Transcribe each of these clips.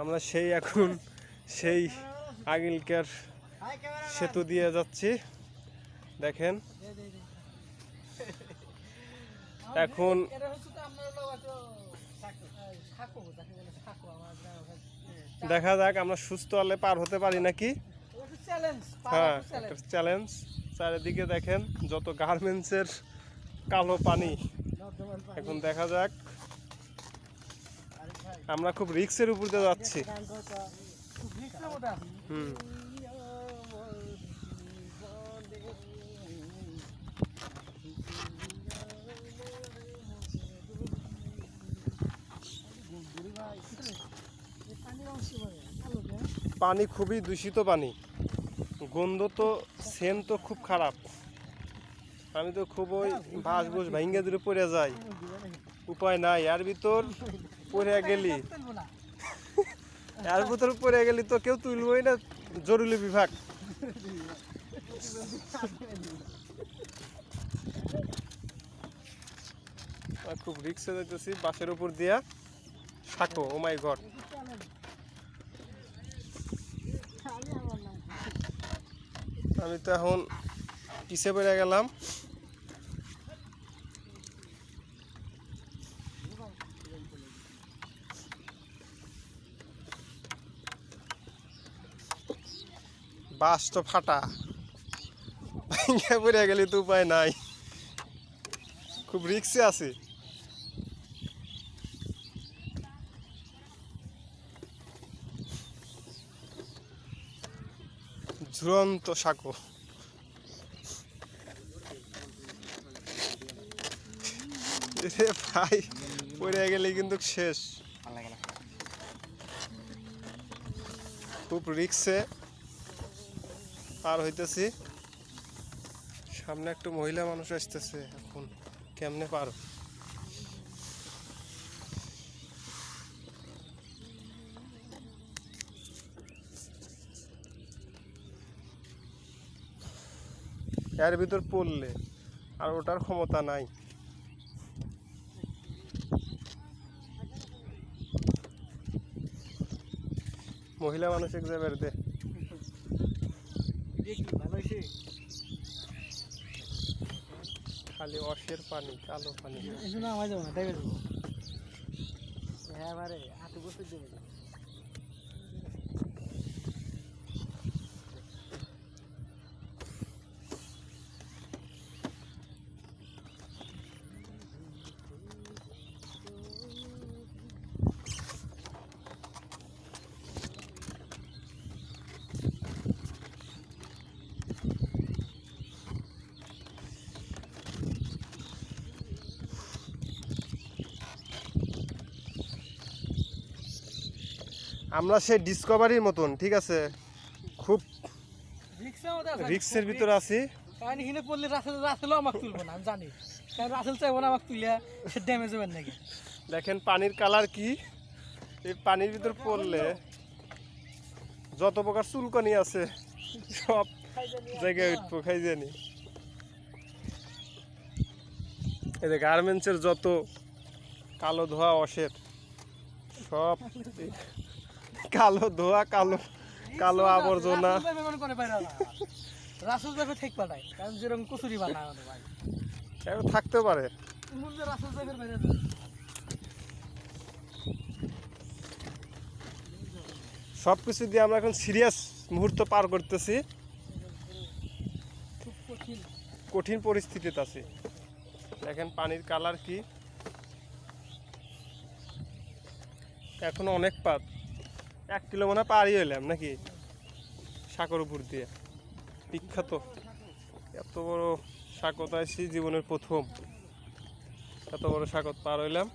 আমরা সেই এখন সেই আগিলকার সেতু দিয়ে যাচ্ছি। দেখেন। এখন দেখা যাক আমরা সুস্থ হলে পার হতে পারি নাকি? হ্যাঁ চ্যালেঞ্জ চারিদিকে দেখেন যত গার্মেন্টসের কালো পানি। এখন দেখা যাক। আমরা খুব রিক্সের উপর দিয়ে যাচ্ছি। পানি খুবই দূষিত পানি। গন্ধ তো সেন তো খুব খারাপ। আমি তো খুব ওই বাঁশ বুস ভাঙ্গে দূরে পড়ে যাই উপায় নাই। এর ভিতর পড়ে গেলি। এর ভিতর পড়ে গেলি তো কেউ তুলবই না, জরুরি বিভাগ। খুব রিক্সে যাইতেছি বাসের উপর দিয়া সাঁকো, ও মাই গড। আমি তো এখন পিছে পড়ে গেলাম। বাস তো ফাটা। পড়ে গেলে তো উপায় নাই। খুব রিক্সে আছে। ঝুলন্ত সাঁকো। রে ভাই পড়ে গেলে কিন্তু শেষ। খুব রিক্সে। পার হইতেছি। সামনে একটু মহিলা মানুষ আসতেছে, এখন কেমনে পার এর ভিতর পড়লে আর ওটার ক্ষমতা নাই। মহিলা মানুষ এক জায়গায় হয়েছে খালি অসের পানি, কালো পানি। জন্য আমার যাব না দেখে যাব হ্যাঁ বারে হাতে বসে দেবে। আমরা সেই ডিসকভারির মতন ঠিক আছে? খুব রিক্সের ভিতর আছি। কারণ এখানে পড়লে রাসেল রাসেলও আমাকে তুলবো না আমি জানি। কারণ রাসেল চাইব না আমাকে তুলে সে ড্যামেজ হবেন নাকি? দেখেন পানির কালার কি? এই পানির ভিতর পড়লে যত প্রকার চুলকানি আছে সব জায়গায় উঠবো খাই জানি এই যে গার্মেন্টসের যত কালো ধোয়া অসের সব কালো ধোয়া কালো কালো আবর্জনা। রাসেল ভাই ঠিক পাঠায় কারণ যেরকম কচুরি বানায় ভাই। থাকতে পারে। মূল ভাইয়ের বাইরে সব কিছু দিয়ে আমরা এখন সিরিয়াস মুহূর্ত পার করতেছি। কঠিন। কঠিন পরিস্থিতিতে আছি। দেখেন পানির কালার কি। এখনও অনেক পাত। এক কিলো মনে হয় পারই হইলাম নাকি? সাঁকর উপর দিয়ে। বিখ্যাত। এত বড় সাঁকত আসছি জীবনের প্রথম। এত বড় সাঁকত পার হইলাম।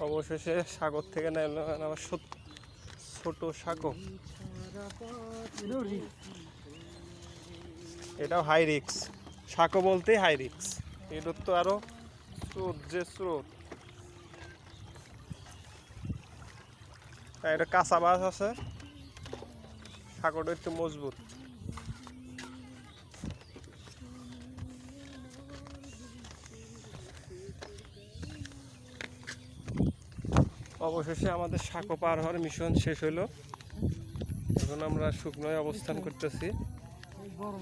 অবশেষে সাগর থেকে নামলাম সত- ছোট সাগর। এটাও হাই রিক্স সাঁকো বলতে হাই রিক্স এটার তো আরও স্রোত যে স্রোত। এটা কাঁচা বাস আছে। সাঁকোটা একটু মজবুত। অবশেষে আমাদের সাঁকো পার হওয়ার মিশন শেষ হলো। এখন আমরা শুকনোয় অবস্থান করতেছি। здорово.